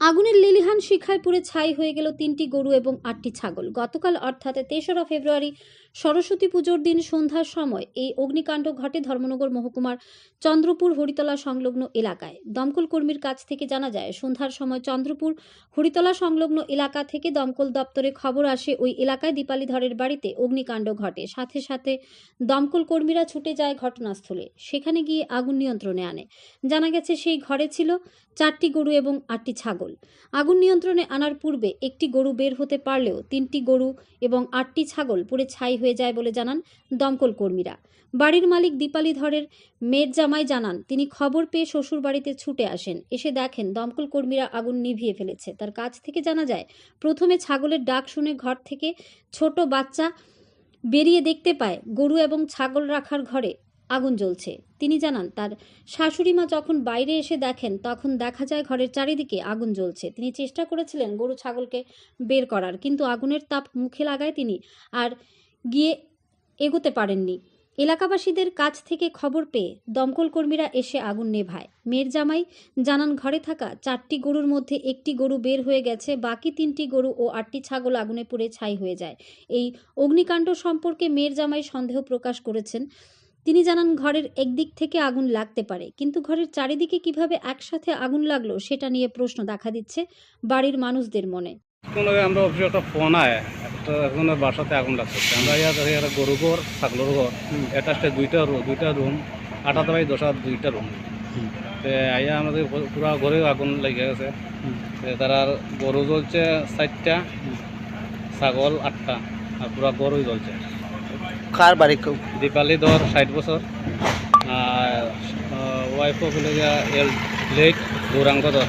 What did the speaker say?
আগুনের লিলিহান শিখায় পুড়ে ছাই হয়ে গেল তিনটি গরু এবং আটটি ছাগল। গতকাল অর্থাৎ তেসরা ফেব্রুয়ারি সরস্বতী পুজোর দিন সন্ধ্যার সময় এই অগ্নিকাণ্ড ঘটে ধর্মনগর মহকুমার চন্দ্রপুর হরিতলা সংলগ্ন এলাকায়। দমকল কর্মীর কাছ থেকে জানা যায়, সন্ধ্যার সময় চন্দ্রপুর হরিতলা সংলগ্ন এলাকা থেকে দমকল দপ্তরে খবর আসে, ওই এলাকায় দীপালি ধরের বাড়িতে অগ্নিকাণ্ড ঘটে। সাথে সাথে দমকল কর্মীরা ছুটে যায় ঘটনাস্থলে। সেখানে গিয়ে আগুন নিয়ন্ত্রণে আনে। জানা গেছে, সেই ঘরে ছিল চারটি গরু এবং আটটি ছাগল। আগুন নিয়ন্ত্রণে আনার পূর্বে একটি গরু বের হতে পারলেও তিনটি গরু এবং আটটি ছাগল পুড়ে ছাই হয়ে যায় বলে জানান দমকল কর্মীরা। বাড়ির মালিক দীপালি ধরের মেয়ের জামাই জানান, তিনি খবর পেয়ে শ্বশুর বাড়িতে ছুটে আসেন। এসে দেখেন দমকল কর্মীরা আগুন নিভিয়ে ফেলেছে। তার কাছ থেকে জানা যায়, প্রথমে ছাগলের ডাক শুনে ঘর থেকে ছোট বাচ্চা বেরিয়ে দেখতে পায়। গরু এবং ছাগল রাখার ঘরে আগুন জ্বলছে। তিনি জানান, তার শাশুড়ি মা যখন বাইরে এসে দেখেন, তখন দেখা যায় ঘরের চারিদিকে আগুন জ্বলছে। তিনি চেষ্টা করেছিলেন গরু ছাগলকে বের করার, কিন্তু আগুনের তাপ মুখে লাগায় তিনি আর গিয়ে এগোতে পারেননি। এলাকাবাসীদের কাছ থেকে খবর পেয়ে দমকল কর্মীরা এসে আগুন নেভায়। মেয়ের জামাই জানান, ঘরে থাকা চারটি গরুর মধ্যে একটি গরু বের হয়ে গেছে, বাকি তিনটি গরু ও আটটি ছাগল আগুনে পুড়ে ছাই হয়ে যায়। এই অগ্নিকাণ্ড সম্পর্কে মেয়ের জামাই সন্দেহ প্রকাশ করেছেন। তিনি জানান ঘরের একদিক থেকে আগুন লাগতে পারে কিন্তু ঘরের চারিদিকে কীভাবে একসাথে আগুন লাগল সেটা নিয়ে প্রশ্ন দেখা দিচ্ছে বাড়ির মানুষদের মনে। কোনো আমরা অফিসে একটা ফোন আয় একটা একজনের বাসাতে আগুন লাগছে। আমরা একটা গরু ঘর ছাগলের ঘর এটা দুইটা রুম দুইটা রুম আঠাতে বাই দশা দুইটা রুম। আইয়া আমাদের পুরা ঘরে আগুন লেগে গেছে। তে তারা গরু জ্বলছে চারটা ছাগল আটটা আর পুরা গরুই জ্বলছে। কার বাড়ি দীপালি ধর ষাট বছর। আর ওয়াইফ এল লেট গৌরাঙ্গ ধর